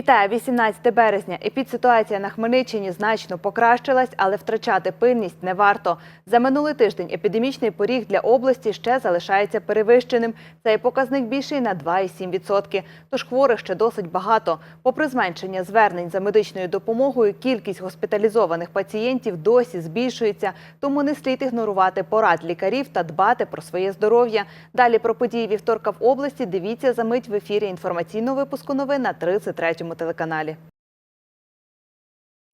Вітаю 18 березня. Епідситуація на Хмельниччині значно покращилась, але втрачати пильність не варто. За минулий тиждень епідемічний поріг для області ще залишається перевищеним. Цей показник більший на 2,7%. Тож хворих ще досить багато. Попри зменшення звернень за медичною допомогою, кількість госпіталізованих пацієнтів досі збільшується. Тому не слід ігнорувати порад лікарів та дбати про своє здоров'я. Далі про події вівторка в області. Дивіться за мить в ефірі інформаційного випуску новин на 33-му телеканалі.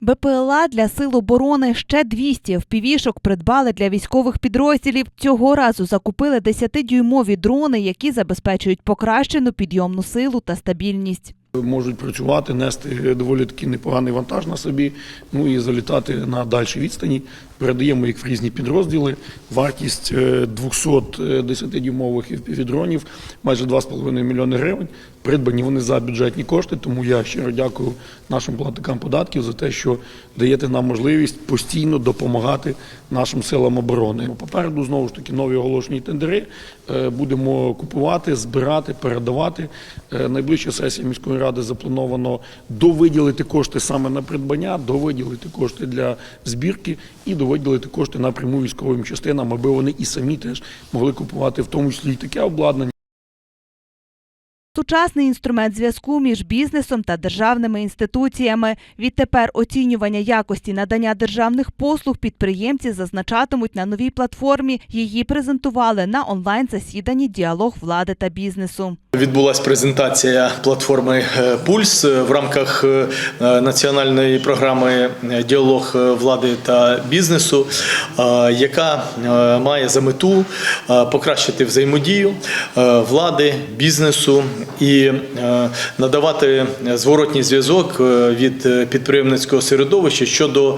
БПЛА для сил оборони ще 200 впівішок придбали для військових підрозділів. Цього разу закупили 10-дюймові дрони, які забезпечують покращену підйомну силу та стабільність. Можуть працювати, нести доволі таки непоганий вантаж на собі, ну і залітати на дальші відстані. Передаємо їх в різні підрозділи. Вартість е, 200 10-дюймових дронів майже 2,5 мільйони гривень. Придбані вони за бюджетні кошти, тому я щиро дякую нашим платникам податків за те, що даєте нам можливість постійно допомагати нашим силам оборони. Попереду знову ж таки нові оголошені тендери. Е, Будемо купувати, збирати, передавати. Е, Найближча сесія міської ради заплановано довиділити кошти саме на придбання, довиділити кошти для збірки і довиділити кошти напряму військовим частинам, аби вони і самі теж могли купувати в тому числі і таке обладнання. Сучасний інструмент зв'язку між бізнесом та державними інституціями. Відтепер оцінювання якості надання державних послуг підприємці зазначатимуть на новій платформі. Її презентували на онлайн-засіданні Діалог влади та бізнесу. Відбулася презентація платформи е, Пульс в рамках е, національної програми е, Діалог влади та бізнесу, яка має за мету покращити взаємодію влади, бізнесу і е, надавати зворотній зв'язок е, від підприємницького середовища щодо е,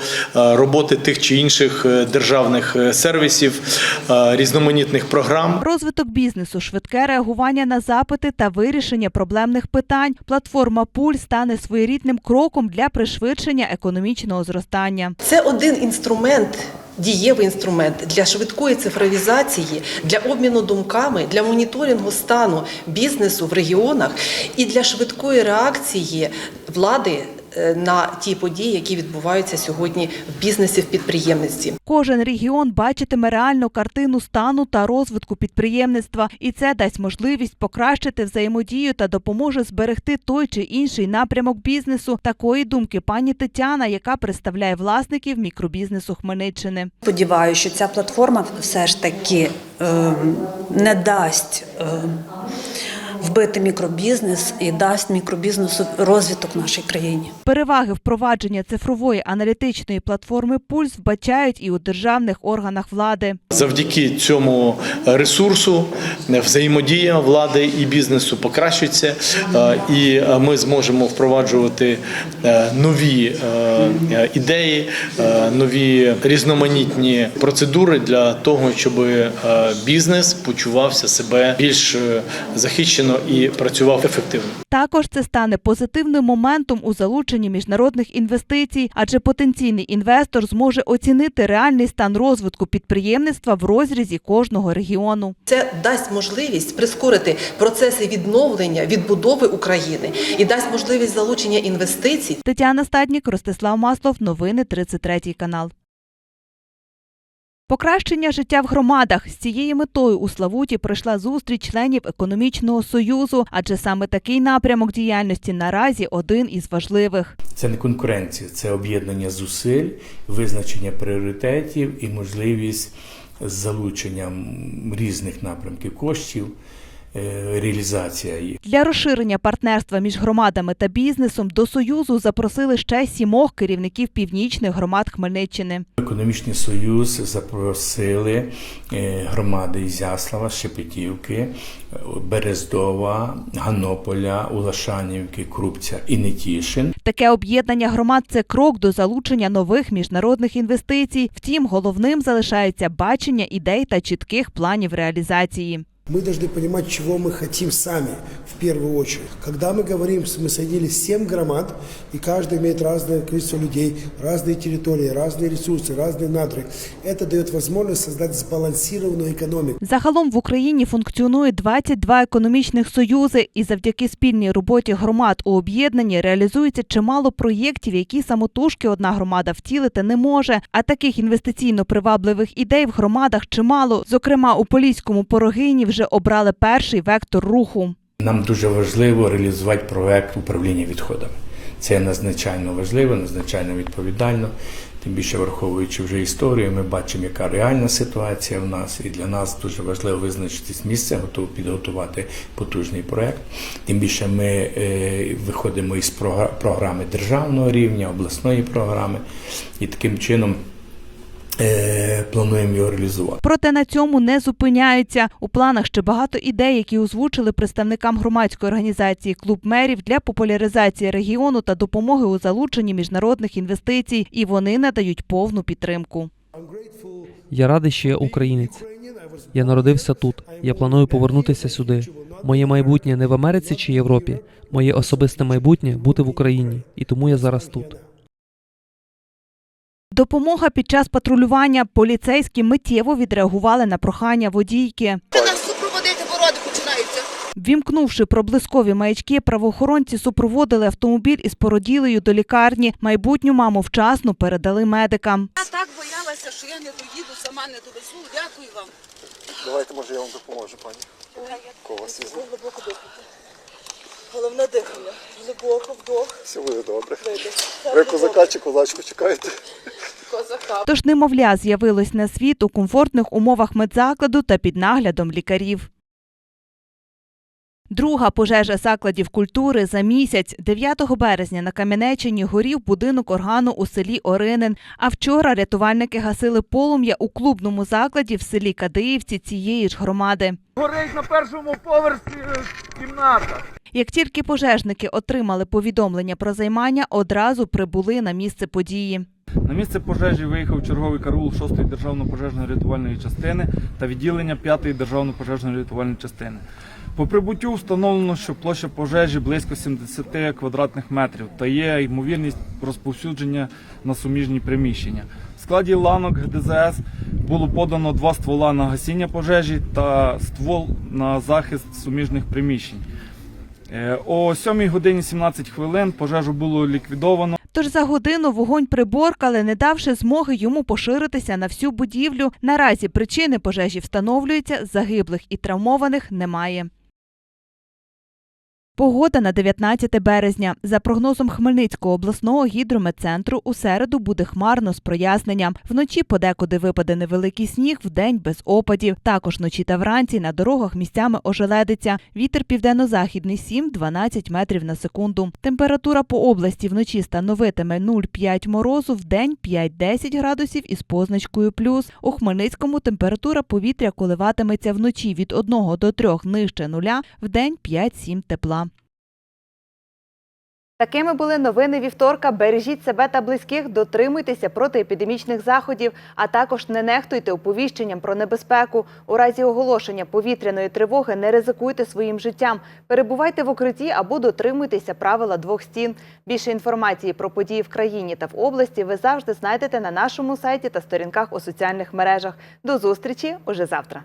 роботи тих чи інших державних сервісів, різноманітних програм. Розвиток бізнесу, швидке реагування на запити та вирішення проблемних питань. Платформа Пульс стане своєрідним кроком для пришвидшення економічного зростання. Це один інструмент. Дієвий інструмент для швидкої цифровізації, для обміну думками, для моніторингу стану бізнесу в регіонах і для швидкої реакції влади на ті події, які відбуваються сьогодні в бізнесі в підприємництві. Кожен регіон бачитиме реальну картину стану та розвитку підприємництва, і це дасть можливість покращити взаємодію та допоможе зберегти той чи інший напрямок бізнесу. Такої думки пані Тетяна, яка представляє власників мікробізнесу Хмельниччини. Сподіваюся, що ця платформа все ж таки е, не дасть е, вбити мікробізнес і дасть мікробізнесу розвиток в нашій країні. Переваги впровадження цифрової аналітичної платформи Пульс вбачають і у державних органах влади. Завдяки цьому ресурсу взаємодія влади і бізнесу покращується, е, і ми зможемо впроваджувати е, нові е, ідеї, нові різноманітні процедури для того, щоб бізнес почувався себе більш е, захищено і працював ефективно. Також це стане позитивним моментом у залученні міжнародних інвестицій, адже потенційний інвестор зможе оцінити реальний стан розвитку підприємництва в розрізі кожного регіону. Це дасть можливість прискорити процеси відновлення, відбудови України і дасть можливість залучення інвестицій Тетяна Стаднік, Ростислав Маслов. Новини 33 канал. Покращення життя в громадах з цією метою у Славуті пройшла зустріч членів економічного союзу, адже саме такий напрямок діяльності наразі один із важливих. Це не конкуренція, це об'єднання зусиль, визначення пріоритетів і можливість з залученням різних напрямків коштів, реалізація їх. Для розширення партнерства між громадами та бізнесом до союзу запросили ще сімох керівників північних громад Хмельниччини. Економічний союз запросили е, громади Ізяслава, Шепетівки, е, Берездова, Ганополя, Улашанівки, Крупця і Нетішин. Таке об'єднання громад це крок до залучення нових міжнародних інвестицій. Втім, головним залишається бачення ідей та чітких планів реалізації. Мы должны понимать, чего мы хотим сами в первую очередь. Когда мы говорим, что мы соединили 7 громад, и каждый имеет разное количество людей, разные территории, разные ресурсы, разные надры, это дает возможность создать сбалансированную экономику. Загалом в Україні функціонує 22 економічних союзи, і завдяки спільній роботі громад у об'єднанні реалізується чимало проєктів, які самотужки одна громада втілити не може. А таких інвестиційно привабливих ідей в громадах чимало. Зокрема, у Поліському Порогині вже обрали перший вектор руху. Нам дуже важливо реалізувати проект управління відходами. Це надзвичайно важливо, надзвичайно відповідально. Тим більше враховуючи вже історію, ми бачимо, яка реальна ситуація в нас, і для нас дуже важливо визначитись місце, готові підготувати потужний проект. Тим більше ми е, виходимо із програми державного рівня, обласної програми, і таким чином плануємо його реалізувати. Проте на цьому не зупиняються. У планах ще багато ідей, які озвучили представникам громадської організації Клуб мерів для популяризації регіону та допомоги у залученні міжнародних інвестицій. І вони надають повну підтримку. Я радий, що я українець. Я народився тут. Я планую повернутися сюди. Моє майбутнє не в Америці чи Європі. Моє особисте майбутнє бути в Україні, і тому я зараз тут. Допомога під час патрулювання поліцейські миттєво відреагували на прохання водійки. нас супроводити породи починаються. Вімкнувши проблискові маячки, правоохоронці супроводили автомобіль із породілею до лікарні. Майбутню маму вчасно передали медикам. Я так боялася, що я не доїду, сама не довезу. Дякую вам. Давайте, може, я вам допоможу, пані. Кого вас. Головне дихання. Глибоко вдох. Все буде добре. видих. Ви козака чи козачку чекаєте? Козака. Тож немовля з'явилось на світ у комфортних умовах медзакладу та під наглядом лікарів. Друга пожежа закладів культури за місяць 9 березня на Кам'янеччині горів будинок органу у селі Оринин. А вчора рятувальники гасили полум'я у клубному закладі в селі Кадиївці цієї ж громади. Горить на першому поверсі е, кімната. Як тільки пожежники отримали повідомлення про займання, одразу прибули на місце події. На місце пожежі виїхав черговий караул 6-ї державної пожежної рятувальної частини та відділення 5-ї державної пожежної рятувальної частини. По прибуттю встановлено, що площа пожежі близько 70 квадратних метрів та є ймовірність розповсюдження на суміжні приміщення. В складі ланок ГДЗС було подано два ствола на гасіння пожежі та ствол на захист суміжних приміщень. Е, О 7 годині 17 хвилин пожежу було ліквідовано. Тож за годину вогонь приборкали, не давши змоги йому поширитися на всю будівлю. Наразі причини пожежі встановлюються, загиблих і травмованих немає. Погода на 19 березня. За прогнозом Хмельницького обласного гідрометцентру, у середу буде хмарно з проясненням. Вночі подекуди випаде невеликий сніг, вдень без опадів. Також вночі та вранці на дорогах місцями ожеледиться. Вітер південно-західний 7-12 метрів на секунду. Температура по області вночі становитиме 0,5 морозу, вдень 5-10 градусів із позначкою плюс. У Хмельницькому температура повітря коливатиметься вночі від 1 до 3 нижче нуля, вдень 5-7 тепла. Такими були новини вівторка. Бережіть себе та близьких, дотримуйтеся протиепідемічних заходів, а також не нехтуйте оповіщенням про небезпеку. У разі оголошення повітряної тривоги не ризикуйте своїм життям. Перебувайте в укритті або дотримуйтеся правила двох стін. Більше інформації про події в країні та в області ви завжди знайдете на нашому сайті та сторінках у соціальних мережах. До зустрічі уже завтра.